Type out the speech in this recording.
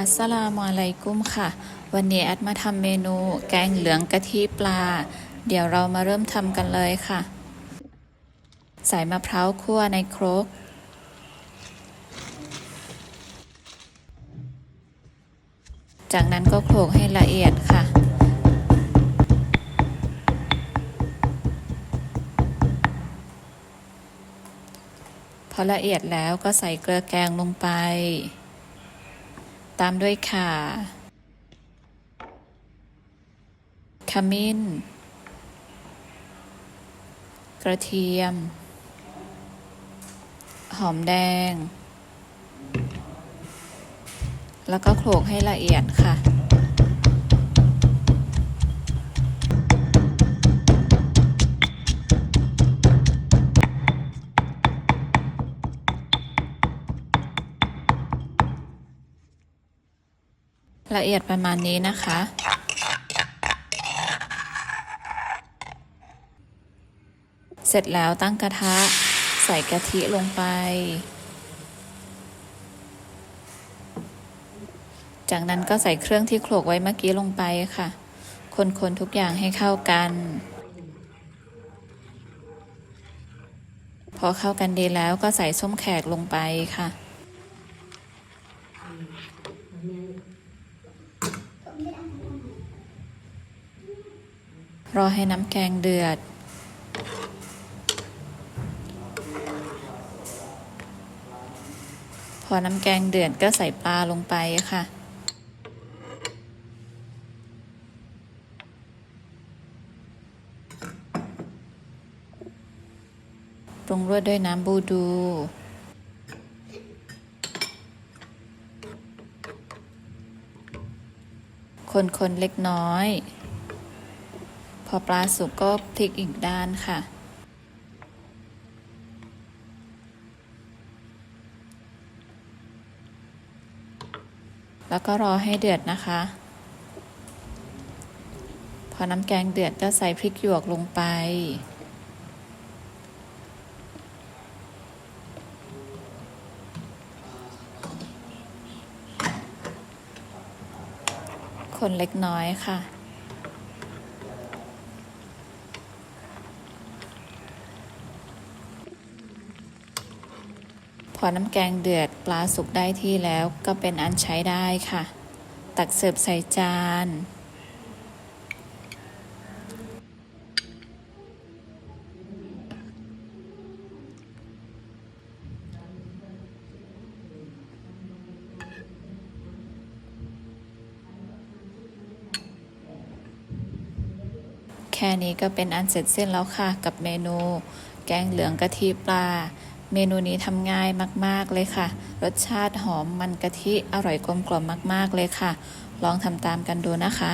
อัสสลามุอะลัยกุมค่ะ วันนี้แอดมาทำเมนูแกงเหลืองกะทิปลา เดี๋ยวเรามาเริ่มทำกันเลยค่ะ ใส่มะพร้าวคั่วในครก จากนั้นก็โขลกให้ละเอียดค่ะพอละเอียดแล้วก็ใส่เกลือแกงลงไป ตามด้วยข่าขมิ้น กระเทียม หอมแดง แล้วก็โขลกให้ละเอียดค่ะ ละเอียดประมาณนี้นะคะ เสร็จแล้วตั้งกระทะใส่กะทิลงไป จากนั้นก็ใส่เครื่องที่โขลกไว้เมื่อกี้ลงไปค่ะ คนๆทุกอย่างให้เข้ากัน พอเข้ากันดีแล้วก็ใส่ส้มแขกลงไปค่ะ รอให้น้ำแกงเดือด พอน้ำแกงเดือดก็ใส่ปลาลงไปค่ะ ปรุงรสด้วยน้ำบูดูคนๆเล็กน้อย พอปลาสุกก็พลิกอีกด้านค่ะ แล้วก็รอให้เดือดนะคะ พอน้ำแกงเดือดก็ใส่พริกหยวกลงไปคนเล็กน้อยค่ะ พอน้ำแกงเดือดปลาสุกได้ที่แล้วก็เป็นอันใช้ได้ค่ะ ตักเสิร์ฟใส่จาน แค่นี้ก็เป็นอันเสร็จสิ้นแล้วค่ะ กับเมนู แกงเหลืองกะทิปลา เมนูนี้ทำง่ายมาก ๆ เลยค่ะ รสชาติหอมมันกะทิอร่อยกลมกล่อมมาก ๆ เลยค่ะ ลองทำตามกันดูนะคะ